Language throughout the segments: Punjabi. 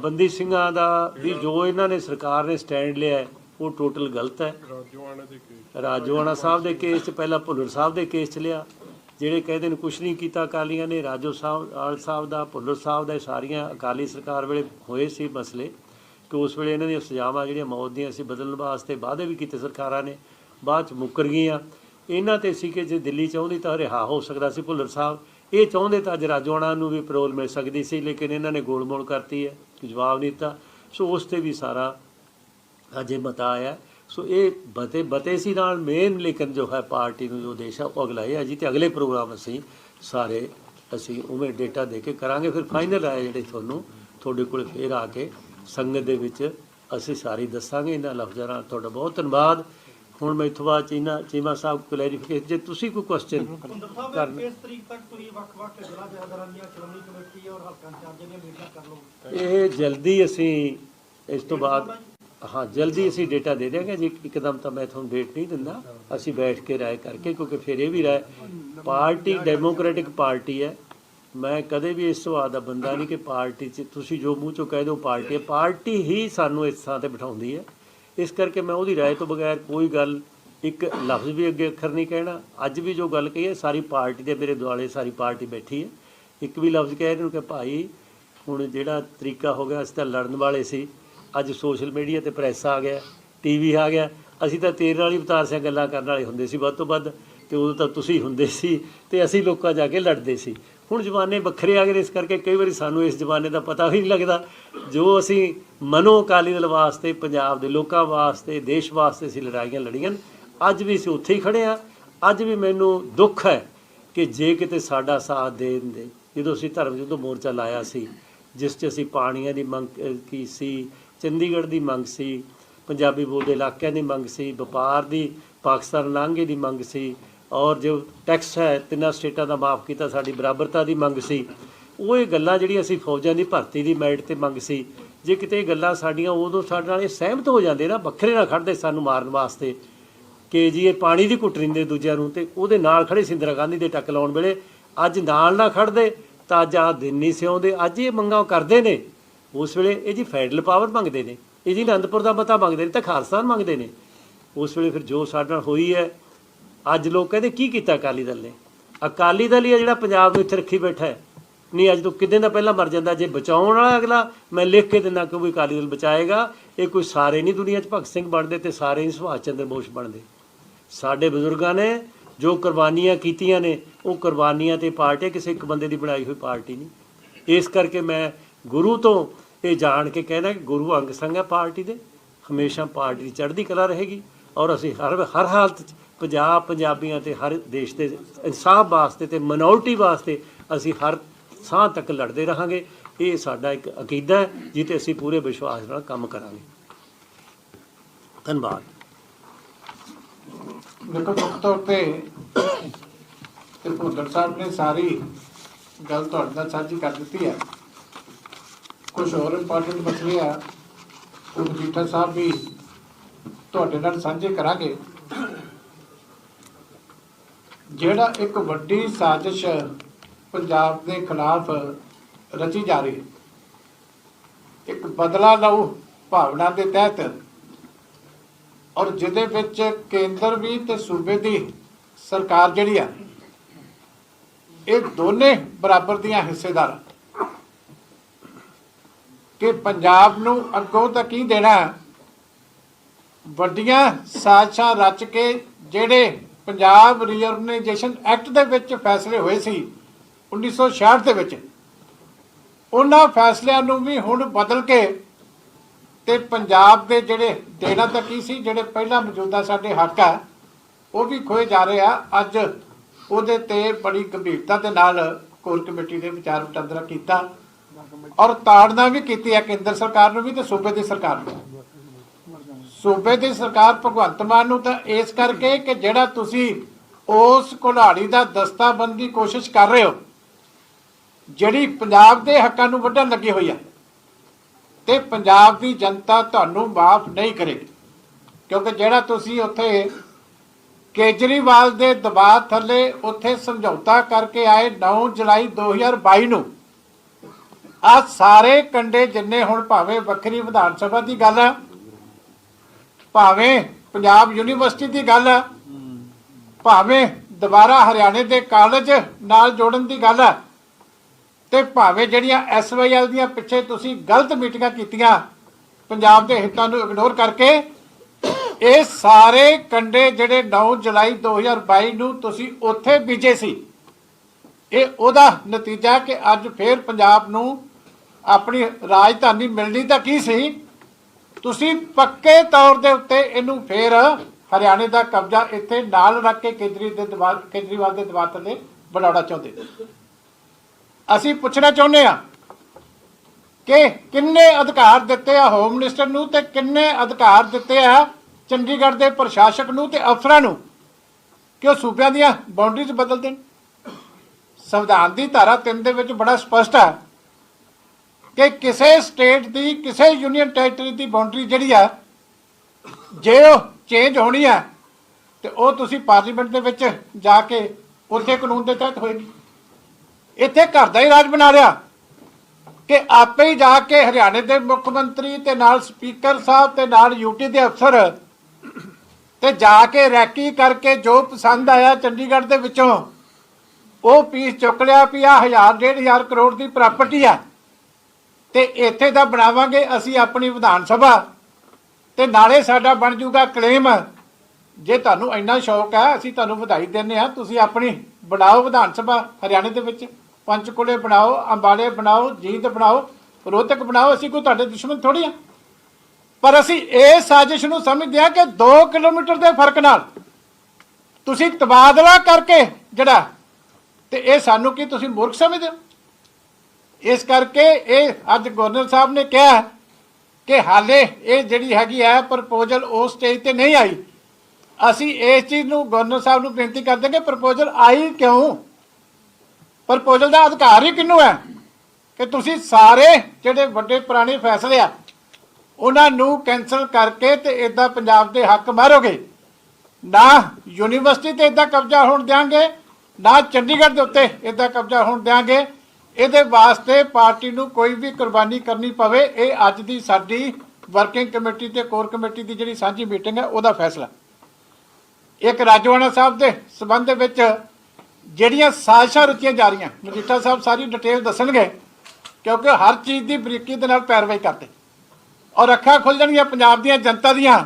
ਬੰਦੀ ਸਿੰਘਾਂ ਦਾ ਵੀ ਜੋ ਇਹਨਾਂ ਨੇ ਸਰਕਾਰ ਨੇ ਸਟੈਂਡ ਲਿਆ ਉਹ ਟੋਟਲ ਗਲਤ ਹੈ। ਰਾਜੋਆਣਾ ਸਾਹਿਬ ਦੇ ਕੇਸ 'ਚ ਪਹਿਲਾਂ ਭੁੱਲਰ ਸਾਹਿਬ ਦੇ ਕੇਸ 'ਚ ਲਿਆ। ਜਿਹੜੇ ਕਹਿੰਦੇ ਨੇ ਕੁਛ ਨਹੀਂ ਕੀਤਾ ਅਕਾਲੀਆਂ ਨੇ ਰਾਜੋ ਸਾਹਿਬ ਆਲ ਸਾਹਿਬ ਦਾ ਭੁੱਲਰ ਸਾਹਿਬ ਦਾ ਇਹ ਸਾਰੀਆਂ ਅਕਾਲੀ ਸਰਕਾਰ ਵੇਲੇ ਹੋਏ ਸੀ ਮਸਲੇ। ਕਿ ਉਸ ਵੇਲੇ ਇਹਨਾਂ ਦੀਆਂ ਸਜ਼ਾਵਾਂ ਜਿਹੜੀਆਂ ਮੌਤ ਦੀਆਂ ਸੀ ਬਦਲਣ ਵਾਸਤੇ ਵਾਅਦੇ ਵੀ ਕੀਤੇ ਸਰਕਾਰਾਂ ਨੇ ਬਾਅਦ ਚ ਮੁੱਕਰ ਗਈਆਂ। ਇਹਨਾਂ ਤੇ ਸੀ ਕਿ ਜੇ ਦਿੱਲੀ ਚਾਹੁੰਦੀ ਤਾਂ ਰਿਹਾ ਹੋ ਸਕਦਾ ਸੀ ਭੁੱਲਰ ਸਾਹਿਬ। ਇਹ ਚਾਹੁੰਦੇ ਤਾਂ ਅੱਜ ਰਾਜੋਆਣਾ ਨੂੰ ਵੀ ਪੈਰੋਲ ਮਿਲ ਸਕਦੀ ਸੀ, ਲੇਕਿਨ ਇਹਨਾਂ ਨੇ ਗੋਲਮੋਲ ਕਰਤੀ ਹੈ, ਜਵਾਬ ਨਹੀਂ ਦਿੱਤਾ। ਸੋ ਉਸ ਤੇ ਵੀ ਸਾਰਾ ਅਜੇ ਮਤਾ ਆਇਆ ਸੋ ਇਹ ਬਤੇ ਬਤੇ ਸੀ ਨਾਲ ਮੇਨ ਲੇਕਿਨ ਜੋ ਹੈ ਪਾਰਟੀ ਨੂੰ ਜੋ ਦੇਸ਼ ਹੈ, ਉਹ ਅਗਲਾ ਹੈ ਜੀ ਤੇ ਅਗਲੇ ਪ੍ਰੋਗਰਾਮ ਅਸੀਂ ਸਾਰੇ, ਅਸੀਂ ਉਵੇਂ ਡੇਟਾ ਦੇ ਕੇ ਕਰਾਂਗੇ, ਫਿਰ ਫਾਈਨਲ ਆਏ ਜਿਹੜੇ ਤੁਹਾਨੂੰ ਤੁਹਾਡੇ ਕੋਲ ਫੇਰ ਆ ਕੇ ਸੰਗਤ ਦੇ ਵਿੱਚ ਅਸੀਂ ਸਾਰੀ ਦੱਸਾਂਗੇ। ਇਹਨਾਂ ਲਫ਼ਜ਼ਾਂ ਨਾਲ ਤੁਹਾਡਾ ਬਹੁਤ ਧੰਨਵਾਦ। ਹੁਣ ਮੈਂ ਇਥੋਂ ਬਾਅਦ ਚੀਨਾ ਚੀਮਾ ਸਾਹਿਬ ਕਲੈਰੀਫਿਕੇਸ਼ਨ ਜੇ ਤੁਸੀਂ ਕੋਈ ਕੁਐਸਚਨ ਕਰਨ ਕਿਸ ਤਰੀਕ ਤੱਕ ਤੁਸੀਂ ਵੱਖ-ਵੱਖ ਜ਼ਿਲ੍ਹਾ ਜਥੇਦਾਰਾਂ ਦੀਆਂ ਸ਼੍ਰੋਮਣੀ ਕਮੇਟੀ ਔਰ ਹਲਕਾ ਇੰਚਾਰਜਾਂ ਦੀਆਂ ਮੀਟਿੰਗਾਂ ਕਰ ਲਓਗੇ ਇਹ ਜਲਦੀ ਅਸੀਂ ਇਸ ਤੋਂ ਬਾਅਦ ਹਾਂ ਜਲਦੀ ਅਸੀਂ ਡੇਟਾ ਦੇ ਦਿਆਂਗੇ। ਜੀ ਇੱਕਦਮ ਤਾਂ ਮੈਂ ਤੁਹਾਨੂੰ ਡੇਟ ਨਹੀਂ ਦਿੰਦਾ। ਅਸੀਂ ਬੈਠ ਕੇ ਰਾਏ ਕਰਕੇ ਕਿਉਂਕਿ ਫਿਰ ਇਹ ਵੀ ਰਾਏ ਪਾਰਟੀ ਡੈਮੋਕ੍ਰੈਟਿਕ ਪਾਰਟੀ ਹੈ। ਮੈਂ ਕਦੇ ਵੀ ਇਸ ਸਵਾਦ ਦਾ ਬੰਦਾ ਨਹੀਂ ਕਿ ਪਾਰਟੀ 'ਚ ਤੁਸੀਂ ਜੋ ਮੂੰਹ ਚੋਂ ਕਹਿ ਦਿਓ ਪਾਰਟੀ ਹੈ। ਪਾਰਟੀ ਹੀ ਸਾਨੂੰ ਇਸ ਥਾਂ ਤੇ ਬਿਠਾਉਂਦੀ ਹੈ। ਇਸ ਕਰਕੇ ਮੈਂ ਉਹਦੀ ਰਾਏ ਤੋਂ ਬਗੈਰ ਕੋਈ ਗੱਲ, ਇੱਕ ਲਫ਼ਜ਼ ਵੀ ਅੱਗੇ ਅੱਖਰ ਨਹੀਂ ਕਹਿਣਾ। ਅੱਜ ਵੀ ਜੋ ਗੱਲ ਕਹੀ ਹੈ, ਸਾਰੀ ਪਾਰਟੀ ਦੇ ਮੇਰੇ ਦੁਆਲੇ ਸਾਰੀ ਪਾਰਟੀ ਬੈਠੀ ਹੈ। ਇੱਕ ਵੀ ਲਫ਼ਜ਼ ਕਹਿ ਇਹਨੂੰ ਕਿ ਭਾਈ ਹੁਣ ਜਿਹੜਾ ਤਰੀਕਾ ਹੋ ਗਿਆ, ਅਸੀਂ ਤਾਂ ਲੜਨ ਵਾਲੇ ਸੀ। ਅੱਜ ਸੋਸ਼ਲ ਮੀਡੀਆ ਤੇ ਪ੍ਰੈਸ ਆ ਗਿਆ ਟੀਵੀ ਆ ਗਿਆ। ਅਸੀਂ ਤਾਂ ਤੇਰੇ ਨਾਲ ਹੀ ਵਿਤਾਰ ਸਿਆ ਗੱਲਾਂ ਕਰਨ ਵਾਲੇ ਹੁੰਦੇ ਸੀ ਵੱਧ ਤੋਂ ਵੱਧ, ਤੇ ਉਦੋਂ ਤਾਂ ਤੁਸੀਂ ਹੁੰਦੇ ਸੀ ਤੇ ਅਸੀਂ ਲੋਕਾਂ ਜਾ ਕੇ ਲੜਦੇ ਸੀ। ਹੁਣ ਜ਼ਮਾਨੇ ਵੱਖਰੇ ਆ ਗਏ ਨੇ, ਇਸ ਕਰਕੇ ਕਈ ਵਾਰੀ ਸਾਨੂੰ ਇਸ ਜ਼ਮਾਨੇ ਦਾ ਪਤਾ ਵੀ ਨਹੀਂ ਲੱਗਦਾ। ਜੋ ਅਸੀਂ ਮਨੋ ਅਕਾਲੀ ਦਲ ਵਾਸਤੇ ਪੰਜਾਬ ਦੇ ਲੋਕਾਂ ਵਾਸਤੇ ਦੇਸ਼ ਵਾਸਤੇ ਅਸੀਂ ਲੜਾਈਆਂ ਲੜੀਆਂ ਅੱਜ ਵੀ ਅਸੀਂ ਉੱਥੇ ਹੀ ਖੜੇ ਆ ਅੱਜ ਵੀ ਮੈਨੂੰ ਦੁੱਖ ਹੈ ਕਿ ਜੇ ਕਿਤੇ ਸਾਡਾ ਸਾਥ ਦੇ ਦਿੰਦੇ ਜਦੋਂ ਅਸੀਂ ਧਰਮ ਯੁੱਧ ਮੋਰਚਾ ਲਾਇਆ ਸੀ ਜਿਸ 'ਚ ਅਸੀਂ ਪਾਣੀਆਂ ਦੀ ਮੰਗ ਕੀ ਸੀ ਚੰਡੀਗੜ੍ਹ ਦੀ ਮੰਗ ਸੀ ਪੰਜਾਬੀ ਬੋਲਦੇ ਇਲਾਕਿਆਂ ਦੀ ਮੰਗ ਸੀ ਵਪਾਰ ਦੀ ਪਾਕਿਸਤਾਨ ਲਾਂਘੇ ਦੀ ਮੰਗ ਸੀ ਔਰ ਜੋ ਟੈਕਸ ਹੈ, ਤਿੰਨਾਂ ਸਟੇਟਾਂ ਦਾ ਮਾਫ ਕੀਤਾ, ਸਾਡੀ ਬਰਾਬਰਤਾ ਦੀ ਮੰਗ ਸੀ। ਉਹ ਇਹ ਗੱਲਾਂ ਜਿਹੜੀਆਂ ਅਸੀਂ ਫੌਜਾਂ ਦੀ ਭਰਤੀ ਦੀ ਮੈਰਿਟ ਤੇ ਮੰਗ ਸੀ, ਜੇ ਕਿਤੇ ਇਹ ਗੱਲਾਂ ਸਾਡੀਆਂ ਉਦੋਂ ਸਾਡੇ ਨਾਲ ਇਹ ਸਹਿਮਤ ਹੋ ਜਾਂਦੇ ਨਾ, ਵੱਖਰੇ ਨਾ ਖੜਦੇ ਸਾਨੂੰ ਮਾਰਨ ਵਾਸਤੇ ਕਿ ਜੀ ਇਹ ਪਾਣੀ ਦੀ ਘੁੱਟ ਰਿੰਦੇ ਦੂਜਿਆਂ ਨੂੰ ਤੇ ਉਹਦੇ ਨਾਲ ਖੜੇ ਸੀ ਇੰਦਰਾ ਗਾਂਧੀ ਦੇ ਟੱਕ ਲਾਉਣ ਵੇਲੇ ਅੱਜ ਨਾਲ ਨਾ ਖੜਦੇ ਤਾਂ ਅੱਜ ਆਹ ਦਿਨ ਨਹੀਂ ਸਿਉਂਦੇ, ਅੱਜ ਇਹ ਮੰਗਾਂ ਉਹ ਕਰਦੇ ਨੇ। ਉਸ ਵੇਲੇ ਇਹ ਜੀ ਫੈਡਰਲ ਪਾਵਰ ਮੰਗਦੇ ਨੇ, ਇਹ ਜੀ ਅਨੰਦਪੁਰ ਦਾ ਮਤਾ ਮੰਗਦੇ ਨੇ, ਤਾਂ ਖਾਲਸਾਨ ਮੰਗਦੇ ਨੇ। ਉਸ ਵੇਲੇ ਫਿਰ ਜੋ ਸਾਡੇ ਨਾਲ ਹੋਈ ਹੈ ਅੱਜ ਲੋਕ ਕਹਿੰਦੇ, ਕੀ ਕੀਤਾ ਅਕਾਲੀ ਦਲ ਨੇ? ਅਕਾਲੀ ਦਲ ਹੀ ਹੈ ਜਿਹੜਾ ਪੰਜਾਬ ਨੂੰ ਇੱਥੇ ਰੱਖੀ ਬੈਠਾ ਹੈ। ਨਹੀਂ, ਅੱਜ ਤੋਂ ਕਿਤੇ ਦਾ ਪਹਿਲਾਂ ਮਰ ਜਾਂਦਾ, ਜੇ ਬਚਾਉਣ ਵਾਲਾ ਅਗਲਾ, ਮੈਂ ਲਿਖ ਕੇ ਦਿੰਦਾ ਕਿ ਵੀ ਅਕਾਲੀ ਦਲ ਬਚਾਏਗਾ। ਇਹ ਕੋਈ ਸਾਰੇ ਨਹੀਂ ਦੁਨੀਆ 'ਚ ਭਗਤ ਸਿੰਘ ਬਣਦੇ ਤੇ ਸਾਰੇ ਨਹੀਂ ਸੁਭਾਸ਼ ਚੰਦਰ ਬੋਸ ਬਣਦੇ। ਸਾਡੇ ਬਜ਼ੁਰਗਾਂ ਨੇ ਜੋ ਕੁਰਬਾਨੀਆਂ ਕੀਤੀਆਂ ਨੇ, ਉਹ ਕੁਰਬਾਨੀਆਂ ਤੇ ਪਾਰਟੀ ਕਿਸੇ ਇੱਕ ਬੰਦੇ ਦੀ ਬਣਾਈ ਹੋਈ ਪਾਰਟੀ ਨਹੀਂ। ਇਸ ਕਰਕੇ ਮੈਂ ਗੁਰੂ ਤੋਂ ਇਹ ਜਾਣ ਕੇ ਕਹਿਣਾ ਕਿ ਗੁਰੂ ਅੰਗ ਸੰਗ ਹੈ ਪਾਰਟੀ ਦੇ। ਹਮੇਸ਼ਾ ਪਾਰਟੀ ਚੜ੍ਹਦੀ ਕਲਾ ਰਹੇਗੀ ਔਰ ਅਸੀਂ ਹਰ ਹਰ ਹਾਲਤ 'ਚ ਪੰਜਾਬ ਪੰਜਾਬੀਆਂ ਤੇ ਹਰ ਦੇਸ਼ ਦੇ ਇਨਸਾਫ ਵਾਸਤੇ ਤੇ ਮਿਨੋਰਟੀ ਵਾਸਤੇ ਅਸੀਂ ਹਰ ਸਾਹ ਤੱਕ ਲੜਦੇ ਰਹਾਂਗੇ। ਇਹ ਸਾਡਾ ਇੱਕ ਅਕੀਦਾ ਹੈ ਜਿੱਤੇ ਅਸੀਂ ਪੂਰੇ ਵਿਸ਼ਵਾਸ ਨਾਲ ਕੰਮ ਕਰਾਂਗੇ। ਧੰਨਵਾਦ। ਦੇਖੋ, ਮੁੱਖ ਤੌਰ ਤੇ ਤੇ ਭੁੱਲਰ ਸਾਹਿਬ ਨੇ ਸਾਰੀ ਗੱਲ ਤੁਹਾਡੇ ਨਾਲ ਸਾਂਝੀ ਕਰ ਦਿੱਤੀ ਹੈ। ਕੁਝ ਹੋਰ ਇੰਪੋਰਟੈਂਟ ਮਸਲੇ ਆ, ਉਹ ਮਜੀਠਾ ਸਾਹਿਬ ਵੀ ਤੁਹਾਡੇ ਨਾਲ ਸਾਂਝੇ ਕਰਾਂਗੇ। ਜਿਹੜਾ ਇੱਕ ਵੱਡੀ ਸਾਜ਼ਿਸ਼ ਪੰਜਾਬ ਦੇ ਖਿਲਾਫ ਰਚੀ ਜਾ ਰਹੀ ਹੈ। ਇੱਕ ਬਦਲਾ ਲਓ ਭਾਵਨਾ ਦੇ ਤਹਿਤ ਔਰ ਜਿਹਦੇ ਵਿੱਚ ਕੇਂਦਰ ਵੀ ਤੇ ਸੂਬੇ ਦੀ ਸਰਕਾਰ ਜਿਹੜੀ ਆ, ਇਹ ਦੋਨੇ ਬਰਾਬਰ ਦੀਆਂ ਹਿੱਸੇਦਾਰ। ਕਿ ਪੰਜਾਬ ਨੂੰ ਅੱਗੋਂ ਤਾਂ ਕੀ ਦੇਣਾ ਵੱਡੀਆਂ ਸਾਜ਼ਿਸ਼ਾਂ ਰਚ ਕੇ ਜਿਹੜੇ ਪੰਜਾਬ ਰੀਆਰਗਨਾਈਜੇਸ਼ਨ ਐਕਟ ਦੇ ਵਿੱਚ ਫੈਸਲੇ ਹੋਏ ਸੀ 1966 ਦੇ ਵਿੱਚ। ਉਹਨਾਂ ਫੈਸਲਿਆਂ ਨੂੰ ਵੀ ਹੁਣ ਬਦਲ ਕੇ ਤੇ ਪੰਜਾਬ ਦੇ ਜਿਹੜੇ ਦੇਣਾ ਤਾਂ ਕੀ ਸੀ, ਜਿਹੜੇ ਪਹਿਲਾਂ ਮੌਜੂਦਾ ਸਾਡੇ ਹੱਕ ਆ, ਉਹ ਵੀ ਖੋਏ ਜਾ ਰਹੇ ਆ। ਅੱਜ ਉਹਦੇ ਤੇ ਬੜੀ ਗੰਭੀਰਤਾ ਦੇ ਨਾਲ ਕੋਰ ਕਮੇਟੀ ਨੇ ਵਿਚਾਰ ਵਟਾਂਦਰਾ ਕੀਤਾ ਔਰ ਤਾੜਨਾ ਵੀ ਕੀਤੀ ਹੈ ਕੇਂਦਰ ਸਰਕਾਰ ਨੂੰ ਵੀ ਤੇ ਸੂਬੇ ਦੀ ਸਰਕਾਰ ਨੂੰ। ਸੂਬੇ ਦੀ ਸਰਕਾਰ ਭਗਵੰਤ ਮਾਨ ਨੂੰ ਤਾਂ ਇਸ ਕਰਕੇ ਕਿ ਜਿਹੜਾ ਤੁਸੀਂ ਉਸ ਕੁਹਾੜੀ ਦਾ ਦਸਤਾਬੰਦੀ ਕੋਸ਼ਿਸ਼ ਕਰ ਰਹੇ ਹੋ, ਜਿਹੜੀ ਪੰਜਾਬ ਦੇ ਹੱਕਾਂ ਨੂੰ ਵੱਢਣ ਲੱਗੀ ਹੋਈ ਹੈ ਤੇ ਪੰਜਾਬ ਦੀ ਜਨਤਾ ਤੁਹਾਨੂੰ ਮਾਫ ਨਹੀਂ ਕਰੇਗੀ। ਕਿਉਂਕਿ ਜਿਹੜਾ ਤੁਸੀਂ ਉੱਥੇ ਕੇਜਰੀਵਾਲ ਦੇ ਦਬਾਅ ਥੱਲੇ ਉੱਥੇ ਸਮਝੌਤਾ ਕਰਕੇ ਆਏ 9 ਜੁਲਾਈ 2022 ਨੂੰ ਆ ਸਾਰੇ ਕੰਡੇ ਜਿੰਨੇ ਹੁਣ ਭਾਵੇਂ ਵੱਖਰੀ ਵਿਧਾਨ ਸਭਾ ਦੀ ਗੱਲ ਹੈ ਭਾਵੇਂ ਪੰਜਾਬ ਯੂਨੀਵਰਸਿਟੀ ਦੀ ਗੱਲ ਆ ਭਾਵੇਂ ਦੁਬਾਰਾ ਹਰਿਆਣੇ ਦੇ ਕਾਲਜ ਨਾਲ ਜੋੜਨ ਦੀ ਗੱਲ ਆ ਤੇ ਭਾਵੇਂ ਜਿਹੜੀਆਂ ਐਸਵਾਈਐਲ ਦੀਆਂ ਪਿੱਛੇ ਤੁਸੀਂ ਗਲਤ ਮੀਟਿੰਗਾਂ ਕੀਤੀਆਂ, ਪੰਜਾਬ ਦੇ ਹਿੱਤਾਂ ਨੂੰ ਇਗਨੋਰ ਕਰਕੇ, ਇਹ ਸਾਰੇ ਕੰਡੇ ਜਿਹੜੇ 9 ਜੁਲਾਈ 2022 ਨੂੰ ਤੁਸੀਂ ਉੱਥੇ ਬੀਜੇ ਸੀ। ਇਹ ਉਹਦਾ ਨਤੀਜਾ ਕਿ ਅੱਜ ਫੇਰ ਪੰਜਾਬ ਨੂੰ ਆਪਣੀ ਰਾਜਧਾਨੀ ਮਿਲਣੀ ਤਾਂ ਕੀ ਸੀ? ਤੁਸੀਂ ਪੱਕੇ ਤੌਰ ਦੇ ਉੱਤੇ ਇਹਨੂੰ ਫੇਰ ਹਰਿਆਣੇ ਦਾ ਕਬਜ਼ਾ ਇੱਥੇ ਨਾਲ ਰੱਖ ਕੇ ਕੇਂਦਰੀ ਦੇ ਦਬਾਅ ਕੇਜਰੀਵਾਲ ਦੇ ਦਬਾਅ ਥੱਲੇ ਬਣਾਉਣਾ ਚਾਹੁੰਦੇ ਅਸੀਂ ਪੁੱਛਣਾ ਚਾਹੁੰਦੇ ਆ ਕਿ ਕਿੰਨੇ ਅਧਿਕਾਰ ਦਿੱਤੇ ਆ ਹੋਮ ਮਿਨਿਸਟਰ ਨੂੰ ਤੇ ਕਿੰਨੇ ਅਧਿਕਾਰ ਦਿੱਤੇ ਆ ਚੰਡੀਗੜ੍ਹ ਦੇ ਪ੍ਰਸ਼ਾਸਕ ਨੂੰ ਤੇ ਅਫਸਰਾਂ ਨੂੰ? ਕਿ ਉਹ ਸੂਬਿਆਂ ਦੀਆਂ ਬਾਉਂਡਰੀਜ਼ ਬਦਲ ਦੇਣ ਸੰਵਿਧਾਨ ਦੀ ਧਾਰਾ 3 ਦੇ ਵਿੱਚ ਬੜਾ ਸਪਸ਼ਟ ਹੈ ਕਿ ਕਿਸੇ ਸਟੇਟ ਦੀ, ਕਿਸੇ ਯੂਨੀਅਨ ਟੈਰੀਟਰੀ ਦੀ ਬਾਉਂਡਰੀ ਜਿਹੜੀ ਆ, ਜੇ ਉਹ ਚੇਂਜ ਹੋਣੀ ਆ, ਤੇ ਉਹ ਤੁਸੀਂ ਪਾਰਲੀਮੈਂਟ ਦੇ ਵਿੱਚ ਜਾ ਕੇ ਉੱਥੇ ਕਾਨੂੰਨ ਦੇ ਤਹਿਤ ਹੋਏਗੀ। ਇੱਥੇ ਘਰ ਦਾ ਹੀ ਰਾਜ ਬਣਾ ਲਿਆ। ਕਿ ਆਪੇ ਹੀ ਜਾ ਕੇ ਹਰਿਆਣੇ ਦੇ ਮੁੱਖ ਮੰਤਰੀ ਤੇ ਨਾਲ ਸਪੀਕਰ ਸਾਹਿਬ ਤੇ ਨਾਲ ਯੂਟੀ ਦੇ ਅਫਸਰ ਤੇ ਜਾ ਕੇ ਰੈਕੀ ਕਰਕੇ ਜੋ ਪਸੰਦ ਆਇਆ ਚੰਡੀਗੜ੍ਹ ਦੇ ਵਿੱਚੋਂ, ਉਹ ਪੀਸ ਚੁੱਕ ਲਿਆ ਵੀ ਆ ਹਜ਼ਾਰ, ਡੇਢ ਹਜ਼ਾਰ ਕਰੋੜ ਦੀ ਪ੍ਰਾਪਰਟੀ ਆ। ਤੇ ਇੱਥੇ ਦਾ ਬਣਾਵਾਂਗੇ ਅਸੀਂ ਆਪਣੀ ਵਿਧਾਨ ਸਭਾ। ਤੇ ਨਾਲੇ ਸਾਡਾ ਬਣ ਜੂਗਾ ਕਲੇਮ ਜੇ ਤੁਹਾਨੂੰ ਇੰਨਾ ਸ਼ੌਕ ਹੈ ਅਸੀਂ ਤੁਹਾਨੂੰ ਵਧਾਈ ਦਿੰਦੇ ਆ ਤੁਸੀਂ ਆਪਣੀ ਬਣਾਓ ਵਿਧਾਨ ਸਭਾ, ਹਰਿਆਣੇ ਦੇ ਵਿੱਚ। ਪੰਚਕੂਲੇ ਬਣਾਓ, ਅੰਬਾਲੇ ਬਣਾਓ, ਜੀਂਦ ਬਣਾਓ, ਰੋਹਤਕ ਬਣਾਓ। ਅਸੀਂ ਕੋਈ ਤੁਹਾਡੇ ਦੁਸ਼ਮਣ ਥੋੜੀ ਆ। ਪਰ ਅਸੀਂ ਇਹ ਸਾਜ਼ਿਸ਼ ਨੂੰ ਸਮਝਦੇ ਆ ਕਿ 2 ਕਿਲੋਮੀਟਰ ਦੇ ਫ਼ਰਕ ਨਾਲ ਤੁਸੀਂ ਤਬਾਦਲਾ ਕਰਕੇ ਜਿਹੜਾ, ਤੇ ਇਹ ਸਾਨੂੰ ਕੀ ਤੁਸੀਂ ਮੂਰਖ ਸਮਝਦੇ ਹੋ? ਇਸ ਕਰਕੇ ਇਹ ਅੱਜ ਗਵਰਨਰ ਸਾਹਿਬ ਨੇ ਕਿਹਾ ਕਿ ਹਾਲੇ ਇਹ ਜਿਹੜੀ ਹੈਗੀ ਹੈ ਪ੍ਰਪੋਜ਼ਲ ਉਸ ਸਟੇਜ ਤੇ ਨਹੀਂ ਆਈ। ਅਸੀਂ ਇਸ ਚੀਜ਼ ਨੂੰ ਗਵਰਨਰ ਸਾਹਿਬ ਨੂੰ ਬੇਨਤੀ ਕਰਦੇ ਕਿ ਪ੍ਰਪੋਜ਼ਲ ਆਈ ਕਿਉਂ? ਪ੍ਰਪੋਜ਼ਲ ਦਾ ਅਧਿਕਾਰ ਹੀ ਕਿਹਨੂੰ ਹੈ? ਕਿ ਤੁਸੀਂ ਸਾਰੇ ਜਿਹੜੇ ਵੱਡੇ ਪੁਰਾਣੇ ਫੈਸਲੇ ਆ, ਉਹਨਾਂ ਨੂੰ ਕੈਨਸਲ ਕਰਕੇ ਤੇ ਇਦਾਂ ਪੰਜਾਬ ਦੇ ਹੱਕ ਮਾਰੋਗੇ। ਨਾ ਯੂਨੀਵਰਸਿਟੀ ਤੇ ਇਦਾਂ ਕਬਜ਼ਾ ਹੋਣ ਦਿਆਂਗੇ, ਨਾ ਚੰਡੀਗੜ੍ਹ ਦੇ ਉੱਤੇ ਇਦਾਂ ਕਬਜ਼ਾ ਹੋਣ ਦਿਆਂਗੇ ਇਹਦੇ ਵਾਸਤੇ ਪਾਰਟੀ ਨੂੰ ਕੋਈ ਵੀ ਕੁਰਬਾਨੀ ਕਰਨੀ ਪਵੇ, ਇਹ ਅੱਜ ਦੀ ਸਾਡੀ ਵਰਕਿੰਗ ਕਮੇਟੀ ਤੇ ਕੋਰ ਕਮੇਟੀ ਦੀ ਜਿਹੜੀ ਸਾਂਝੀ ਮੀਟਿੰਗ ਹੈ, ਉਹਦਾ ਫੈਸਲਾ। ਇੱਕ ਰਾਜਵਾਨਾ ਸਾਹਿਬ ਦੇ ਸਬੰਧ ਦੇ ਵਿੱਚ ਜਿਹੜੀਆਂ ਸਾਜ਼ਿਸ਼ਾਂ ਰਚੀਆਂ ਜਾ ਰਹੀਆਂ, ਮਜੀਠਾ ਸਾਹਿਬ ਸਾਰੀ ਡਿਟੇਲ ਦੱਸਣਗੇ, ਕਿਉਂਕਿ ਹਰ ਚੀਜ਼ ਦੀ ਬਰੀਕੀ ਦੇ ਨਾਲ ਪੈਰਵਾਈ ਕਰਦੇ। ਔਰ ਅੱਖਾਂ ਖੁੱਲ ਜਾਣਗੀਆਂ ਪੰਜਾਬ ਦੀਆਂ ਜਨਤਾ ਦੀਆਂ